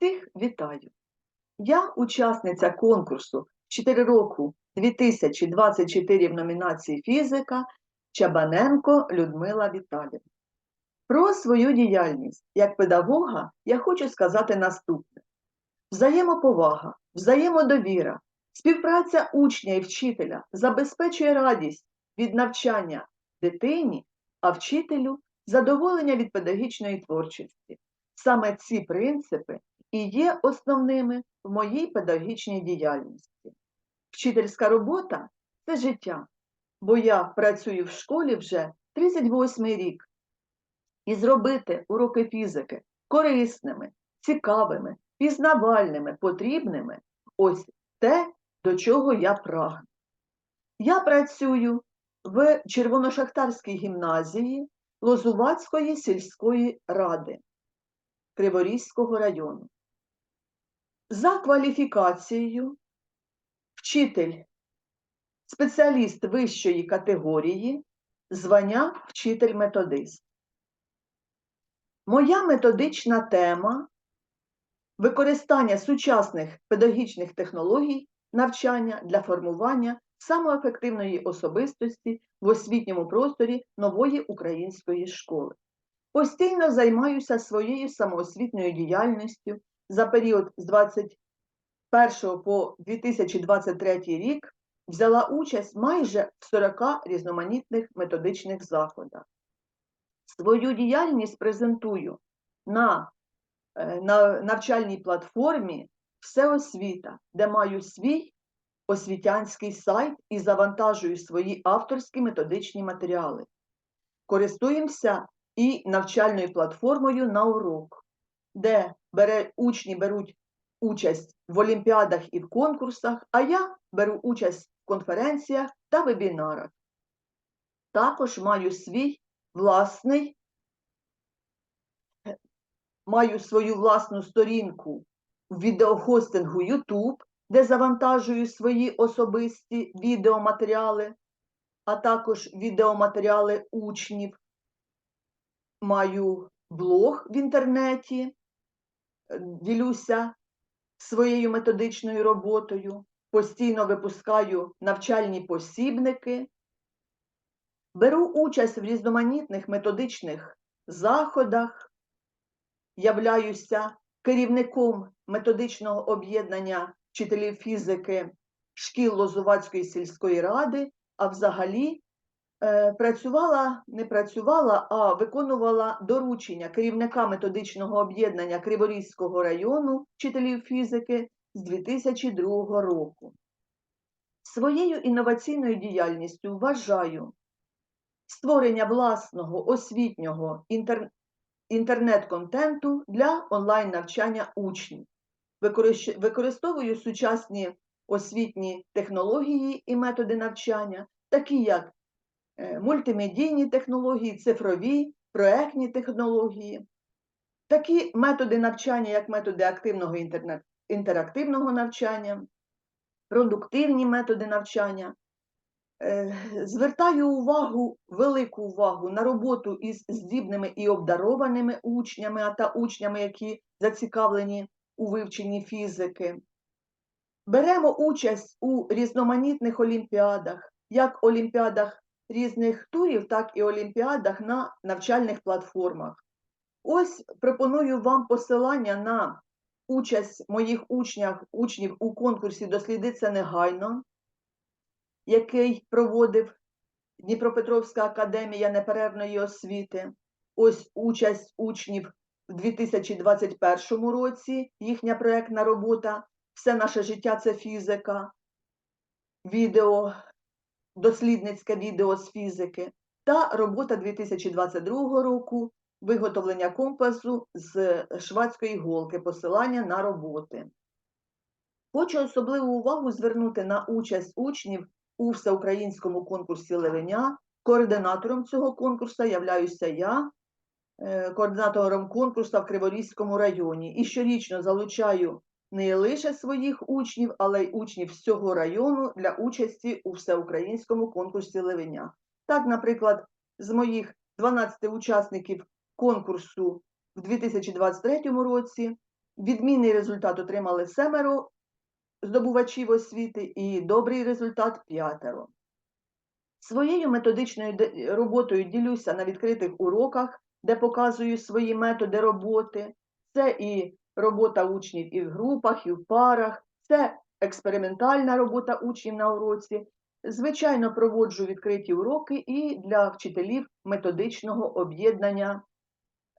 Всіх вітаю! Я учасниця конкурсу 4 року 2024 в номінації фізика Чабаненко Людмила Віталівна. Про свою діяльність як педагога я хочу сказати наступне: взаємоповага, взаємодовіра, співпраця учня і вчителя забезпечує радість від навчання дитині, а вчителю задоволення від педагогічної творчості. Саме ці принципи і є основними в моїй педагогічній діяльності. Вчительська робота це життя, бо я працюю в школі вже 38 рік. І зробити уроки фізики корисними, цікавими, пізнавальними, потрібними ось те, до чого я прагну. Я працюю в Червоношахтарській гімназії Лозувацької сільської ради Криворізького району. За кваліфікацією вчитель, спеціаліст вищої категорії, звання вчитель-методист. Моя методична тема використання сучасних педагогічних технологій навчання для формування самоефективної особистості в освітньому просторі нової української школи. Постійно займаюся своєю самоосвітньою діяльністю за період з 21 по 2023 рік взяла участь майже в 40 різноманітних методичних заходах. Свою діяльність презентую на, на навчальній платформі Всеосвіта, де маю свій освітянський сайт і завантажую свої авторські методичні матеріали. Користуємося і навчальною платформою на урок, де бере, учні беруть участь в олімпіадах і в конкурсах, а я беру участь в конференціях та вебінарах. Також маю свій власний, маю свою власну сторінку в відеохостингу YouTube, де завантажую свої особисті відеоматеріали, а також відеоматеріали учнів. Маю блог в інтернеті, ділюся своєю методичною роботою, постійно випускаю навчальні посібники, беру участь в різноманітних методичних заходах, являюся керівником методичного об'єднання вчителів фізики шкіл Лозувацької сільської ради, а взагалі працювала, не працювала, а виконувала доручення керівника методичного об'єднання Криворізького району вчителів фізики з 2002 року. Своєю інноваційною діяльністю вважаю створення власного освітнього інтер... інтернет-контенту для онлайн-навчання учнів. Використовую сучасні освітні технології і методи навчання, такі як мультимедійні технології, цифрові, проектні технології, такі методи навчання, як методи активного інтерактивного навчання, продуктивні методи навчання. Звертаю увагу, велику увагу на роботу із здібними і обдарованими учнями, а та учнями, які зацікавлені у вивченні фізики. Беремо участь у різноманітних олімпіадах, як олімпіадах різних турів, так і олімпіадах на навчальних платформах. Ось пропоную вам посилання на участь моїх учнів, учнів у конкурсі Досліди це негайно, який проводив Дніпропетровська академія неперервної освіти. Ось участь учнів в 2021 році, їхня проєктна робота Все наше життя це фізика, відео, дослідницьке відео з фізики та робота 2022 року виготовлення компасу з швадської голки, посилання на роботи. Хочу особливу увагу звернути на участь учнів у всеукраїнському конкурсі Левеня. Координатором цього конкурсу являюся я, координатором конкурсу в Криворізькому районі. І щорічно залучаю не лише своїх учнів, але й учнів всього району для участі у всеукраїнському конкурсі Левеня. Так, наприклад, з моїх 12 учасників конкурсу в 2023 році Відмінний результат отримали семеро здобувачів освіти і добрий результат п'ятеро. Своєю методичною роботою ділюся на відкритих уроках, де показую свої методи роботи. Це і робота учнів і в групах, і в парах, це експериментальна робота учнів на уроці. Звичайно, проводжу відкриті уроки і для вчителів методичного об'єднання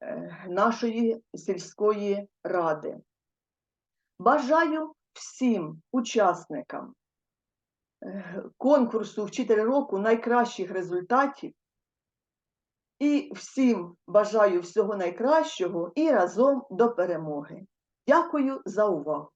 е, нашої сільської ради. Бажаю всім учасникам е, конкурсу Вчитель року найкращих результатів. І всім бажаю всього найкращого і разом до перемоги. Дякую за увагу!